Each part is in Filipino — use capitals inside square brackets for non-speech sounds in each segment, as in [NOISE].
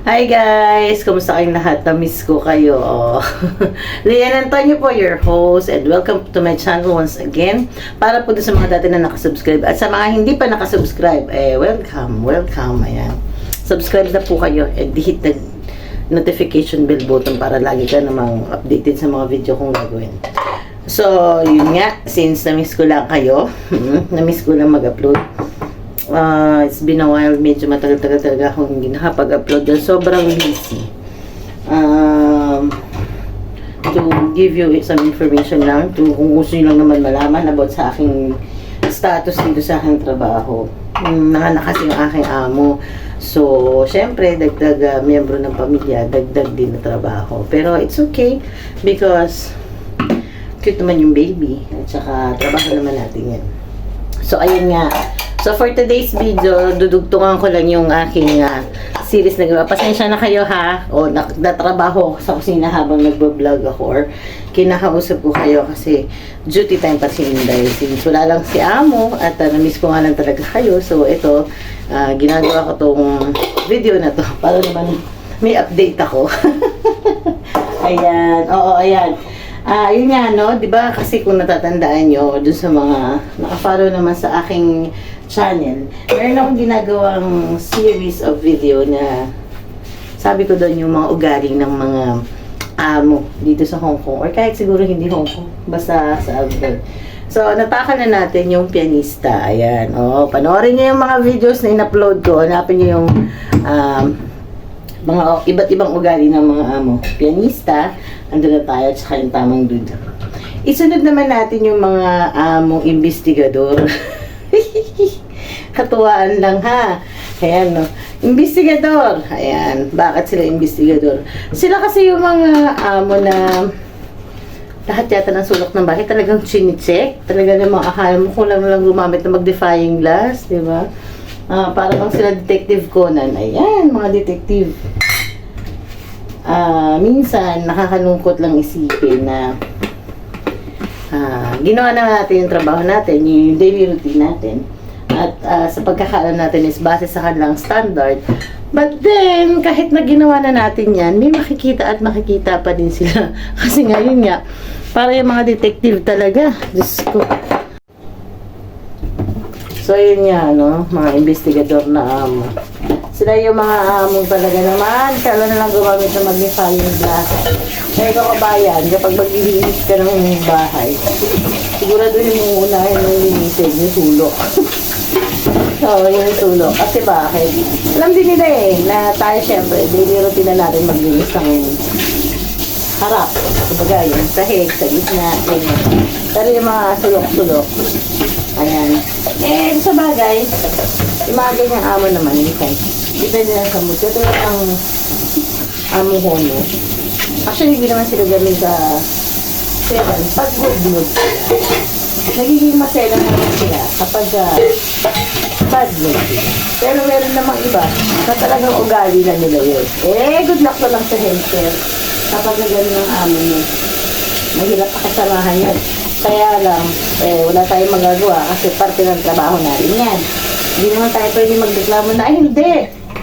Hi guys! Kumusta kayong lahat? Na-miss ko kayo. [LAUGHS] Lian Antonio po, your host, and welcome to my channel once again. Para po sa mga dati na nakasubscribe. At sa mga hindi pa nakasubscribe, eh, welcome, welcome. Ayan. Subscribe na po kayo and hit the notification bell button para lagi ka namang updated sa mga video kong gagawin. So, yun nga, since na-miss ko lang kayo, [LAUGHS] na-miss ko lang mag-upload, uh, it's been a while, medyo matagal-tagal talaga akong hindi nakapag-upload dahil sobrang busy. Um, to give you some information lang, to, kung gusto nyo lang naman malaman about sa aking status dito sa aking trabaho. Um, nanganak kasi yung aking amo. So, syempre, dagdag uh, miyembro ng pamilya, dagdag din na trabaho. Pero it's okay because cute naman yung baby at saka trabaho naman natin yan. So, ayun nga. So, for today's video, dudugtungan ko lang yung aking uh, series na gawa. Pasensya na kayo ha. O, natrabaho sa kusina habang nagbo-vlog ako or kinakausap ko kayo kasi duty time pa si Inday. Since wala lang si Amo at uh, na-miss ko nga lang talaga kayo. So, ito, uh, ginagawa ko tong video na to para naman may update ako. [LAUGHS] ayan. Oo, ayan. Ah, yun nga, no? Di ba kasi kung natatandaan nyo, dun sa mga nakafollow naman sa aking channel, meron akong ginagawang series of video na sabi ko doon yung mga ugaling ng mga amo dito sa Hong Kong or kahit siguro hindi Hong Kong, basta sa abroad. So, nataka na natin yung pianista. Ayan. Oh, panoorin niyo yung mga videos na in-upload ko. Hanapin niyo yung um, mga iba't ibang ugali ng mga amo. Pianista, andun na tayo, at saka yung tamang dude. Isunod naman natin yung mga among investigador. [LAUGHS] Katuwaan lang ha. Ayan, no. Investigador. Ayan. Bakit sila investigador? Sila kasi yung mga amo na lahat yata ng sulok ng bahay talagang chinicheck. Talaga namang akala mo kung lang lang gumamit na mag-defying glass, di ba? Ah, para bang sila Detective Conan. Ayan, mga detective. Ah, minsan nakakalungkot lang isipin na ah, ginawa na natin yung trabaho natin, yung daily routine natin. At ah, sa pagkakaalam natin is base sa kanilang standard. But then, kahit na ginawa na natin yan, may makikita at makikita pa din sila. [LAUGHS] Kasi ngayon nga, para yung mga detective talaga. Diyos ko. So, yun nga, no? Mga investigador na amo. Sila yung mga among talaga naman. Kala na lang gumamit ng magnifying glass. Kaya ikaw kabayan, kapag maglilinis ka ng bahay, sigurado yung uunahin ng linisin, yung sulok. [LAUGHS] Oo, yung sulok. Kasi bakit? Alam din nila eh, na tayo syempre, daily routine na natin maglinis ng harap. Kumbaga, yung sahig, sa gitna, ganyan. Pero yung mga sulok-sulok, ayan. Eh, sa bagay, yung mga ganyang amo naman, okay. Depende lang sa mood. Katulad ang amo ko, no? Actually, hindi naman sila galing sa seven. Pag good mood, nagiging masela naman sila kapag uh, bad sila. Pero meron namang iba na talagang ugali na nila yun. Eh, good luck na lang sa healthcare kapag ganun ang amo mo. Mahirap pakasamahan yan. Kaya lang, eh, wala tayong magagawa kasi parte ng trabaho natin yan. Hindi naman tayo pwede magreklamo na, ay hindi,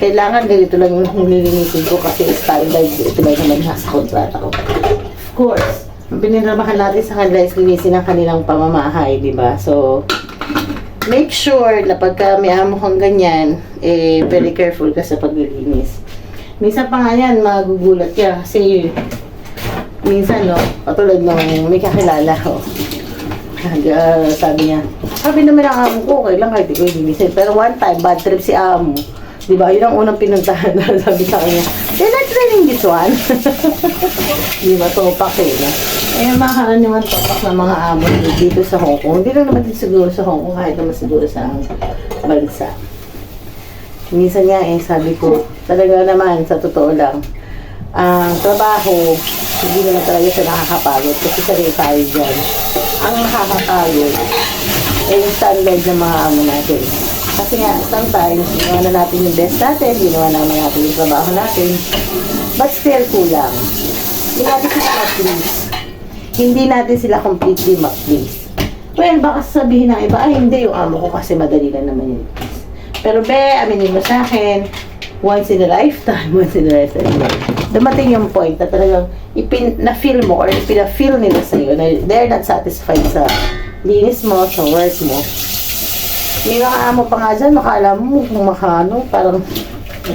kailangan ganito lang yung nililinisin ko kasi standard, ito ba yung naman sa kontrata ko. Of course, ang piniramahan natin sa kanila is linisin ang kanilang pamamahay, di ba? So, make sure na pagka may amo kang ganyan, eh, very careful ka sa paglilinis. Minsan pa nga yan, magugulat ka kasi minsan, no, katulad nung may kakilala ko. Uh, sabi niya, sabi naman ang amo ko, okay lang kahit ikaw linisin. Pero one time, bad trip si amo. Di ba? Yun ang unang pinuntahan na [LAUGHS] sabi sa kanya, training this [LAUGHS] one? Di ba? Topak eh. No? Eh, makakaan naman topak ng mga amo dito sa Hong Kong. Hindi lang naman din siguro sa Hong Kong, kahit naman siguro sa bansa. Minsan nga eh, sabi ko, talaga naman, sa totoo lang, ang trabaho, hindi naman talaga siya nakakapagod kasi sarili tayo dyan. Ang nakakapagod ay yung standard ng mga amo natin. Kasi nga, sometimes, ginawa na natin yung best natin, ginawa naman natin yung trabaho natin, but still kulang. Hindi natin sila ma-please. Hindi natin sila completely ma-please. Well, baka sabihin ng iba, ay hindi, yung amo ko kasi madali lang naman yun. Pero be, aminin mo sa akin, once in a lifetime, [LAUGHS] once in a lifetime. Dumating yung point na talagang ipin, na-feel mo or pina-feel nila sa'yo na they're not satisfied sa linis mo, sa work mo. May mga pa nga dyan, makala mo kung makano, parang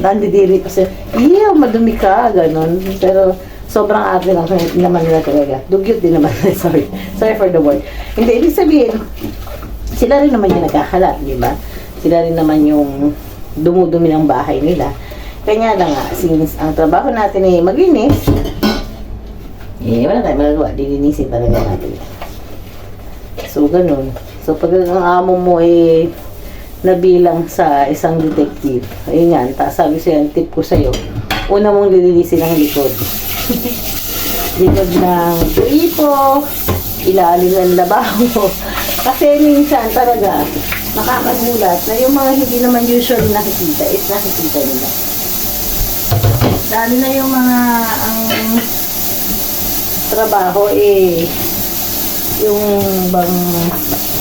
nandidiri pa siya. Iya, madumi ka, ganun. Pero sobrang arte lang naman nila talaga. Dugyot din naman. [LAUGHS] Sorry. Sorry for the word. Hindi, ibig sabihin, sila rin naman yung nagkakalat, di ba? Sila rin naman yung dumudumi ng bahay nila. Kanya lang nga, since ang trabaho natin ay maglinis, eh, wala tayong magagawa. Dilinisin talaga natin. So, ganun. So, pag ang amo mo eh, nabilang sa isang detective, ayun yan, ta sabi sa'yo, ang tip ko sa'yo, una mong lilinisin ang likod. [LAUGHS] likod ng gripo, ilalim ng labaho. [LAUGHS] Kasi minsan talaga, nakakagulat na yung mga hindi naman usually nakikita is nakikita nila. Lalo na yung mga ang trabaho eh yung bang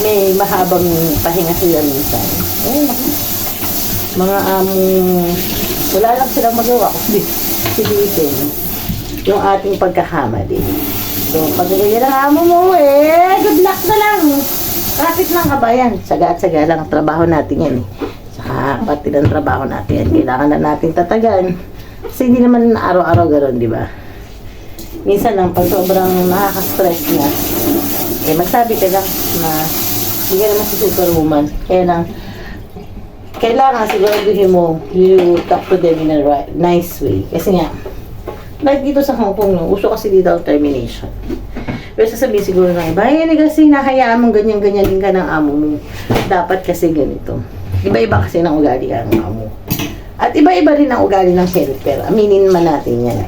may mahabang pahinga sila minsan. Naku. mga among wala lang silang magawa kundi silitin yung ating pagkakamali. So, pag ganyan ang mo, eh, good luck na lang. Kapit lang kabayan. Saga at saga lang ang trabaho natin yan eh. Saka pati ng trabaho natin yan. Kailangan na natin tatagan. Kasi hindi naman araw-araw gano'n, di ba? Minsan lang, pag sobrang nakaka-stress na, eh, magsabi ka lang na hindi ka naman si superwoman. Kaya lang, kailangan siguraduhin mo you talk to them in a right, nice way. Kasi nga, like dito sa Hong Kong, no, uso kasi dito ang termination. Pero sasabihin siguro ng iba, eh, kasi nahayaan mong ganyan-ganyan din ka ng amo mo. Dapat kasi ganito. Iba-iba kasi ng ugali ang amo. At iba-iba rin ang ugali ng helper. Aminin man natin yan.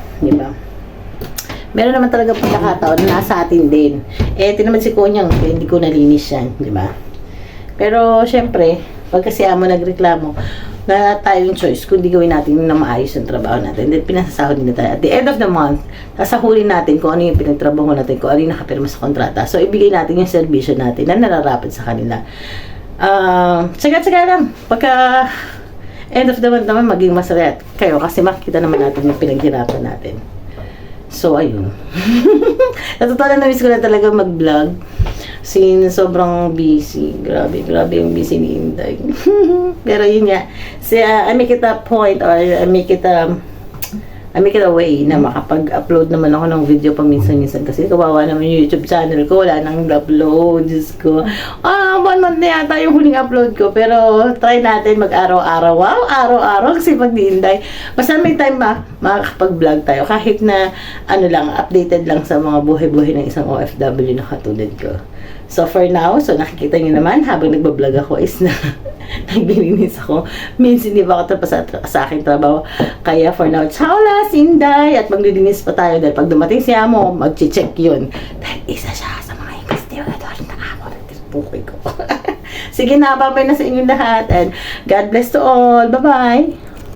Meron naman talaga pagkakataon na nasa atin din. Eh, tinaman si Kunyang, eh, hindi ko nalinis yan. Di ba? Pero, syempre, pag kasi amo nagreklamo, na tayong choice kung di gawin natin na maayos yung trabaho natin. Then, pinasasahod na tayo. At the end of the month, sasahurin natin kung ano yung pinagtrabaho natin, kung ano yung nakapirma sa kontrata. So, ibigay natin yung servisyo natin na nararapat sa kanila. Uh, tsaga-tsaga lang. Pagka end of the month naman, maging masaya kayo kasi makikita naman natin yung pinaghirapan natin. So, ayun. [LAUGHS] Natutunan na miss ko na talaga mag-vlog. Since sobrang busy. Grabe, grabe yung busy ni Inday. [LAUGHS] Pero yun nga. So, uh, I make it a point or I make it a I make it a way na makapag-upload naman ako ng video paminsan-minsan kasi kawawa naman yung YouTube channel ko, wala nang upload, Diyos ko. Ah, one month na yata yung huling upload ko, pero try natin mag-araw-araw. Wow, araw-araw kasi pag diinday. Basta may time ba, makakapag-vlog tayo. Kahit na, ano lang, updated lang sa mga buhay-buhay ng isang OFW na katulad ko. So for now, so nakikita niyo naman habang nagbablog ako is na [LAUGHS] [LAUGHS] nagbilinis ako. Minsan hindi pa ako tapos sa, sa aking trabaho. Kaya for now, ciao la, Sinday! At maglilinis pa tayo dahil pag dumating si Amo, mag-check yun. Dahil isa siya sa mga investigador na ako ng buhay ko. [LAUGHS] Sige na, babay na sa inyong lahat and God bless to all. Bye-bye!